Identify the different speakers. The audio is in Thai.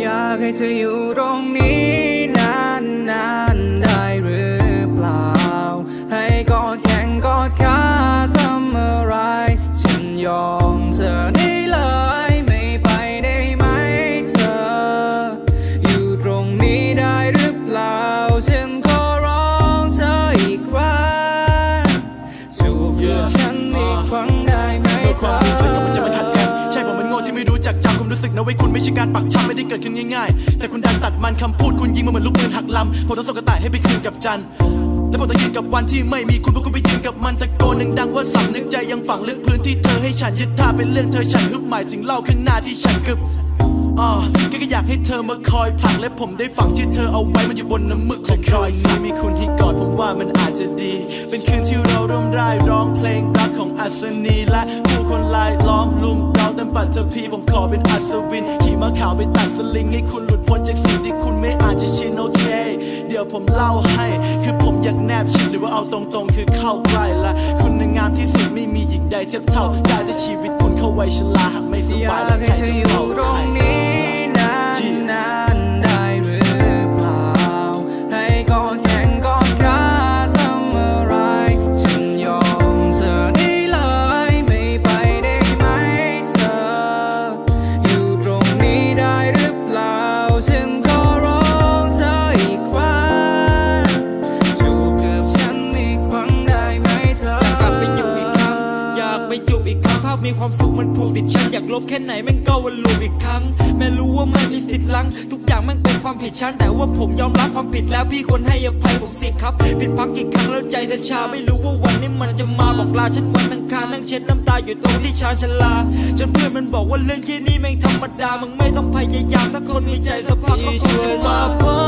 Speaker 1: อยากให้เธออยู่ตรงนี้าไว้
Speaker 2: คุณไม่ใช่การปักช้ำไม่ได้เกิดขึ้นง่ายๆ แต่คุณดันตัดมันคำพูดคุณยิงมาเหมือนลูกปืนหักลำผมต้องส่งกระต่ายให้ไปคืนกับจันและผมต้องยืนกับวันที่ไม่มีคุณพวกคุณไปยืนกับมันตะโกนดังๆว่าสำนึกใจยังฝังลึกพื้นที่เธอให้ฉันยึดท่าเป็นเรื่องเธอฉันฮึบหมายถึงเล่าข้างหน้าที่ฉันกึบอ่าแค่ก็อยากให้เธอมาคอยผลักและผมได้ฝังชื่เธอเอาไว้มันอยู่บนน้ำมึกของรอยนี้มีคุณที่กอดผมว่ามันอาจจะดี เป็นคืนที่เราร่วมร่ายร้องเพลงรักของอัศนีและผู้คนลายล้อมลุม เราเต็มปัตตภีผมขอเป็นอัศวิน ขี่ม้าขาวไปตัดสลิงให้คุณหลุดพ้นจากสิ่งที่คุณไม่อาจจะชินโอเค เดี๋ยวผมเล่าให้ คือผมอยากแนบชิดหรือว่าเอาตรงๆ คือเข้าใกล้ละคุณนางงามที่สุดไม่มีหญิงใดเทียบเท่าได้แต่ชีวิตคุณเข้าไว้ชลาหากไม่สบายแล้ว
Speaker 1: ใค
Speaker 2: รจะเฝ้าใคร
Speaker 1: มีค
Speaker 3: วามสุขมันผูกติดฉันอยากลบแค่ไหนแม่งก็วนลูปอีกครั้ง แม่รู้ว่าไม่มีสิทธิ์ลัง ทุกอย่างแม่งเป็นความผิดฉันแต่ว่าผมยอมรับความผิดแล้วพี่ควรให้อภัยผมสิครับผิดพักกี่ครั้งแล้วใจเธอชาไม่รู้ว่าวันนี้มันจะมาบอกลาฉันวันอังคารนั่งเช็ดน้ำตาอยู่ตรงที่ชานชลา จนเพื่อนมันบอกว่าเรื่องแค่นี้แม่งธรรมดามึงไม่ต้องพยายามถ้าคนมีใจสักพักก็คงจะมาพร้อ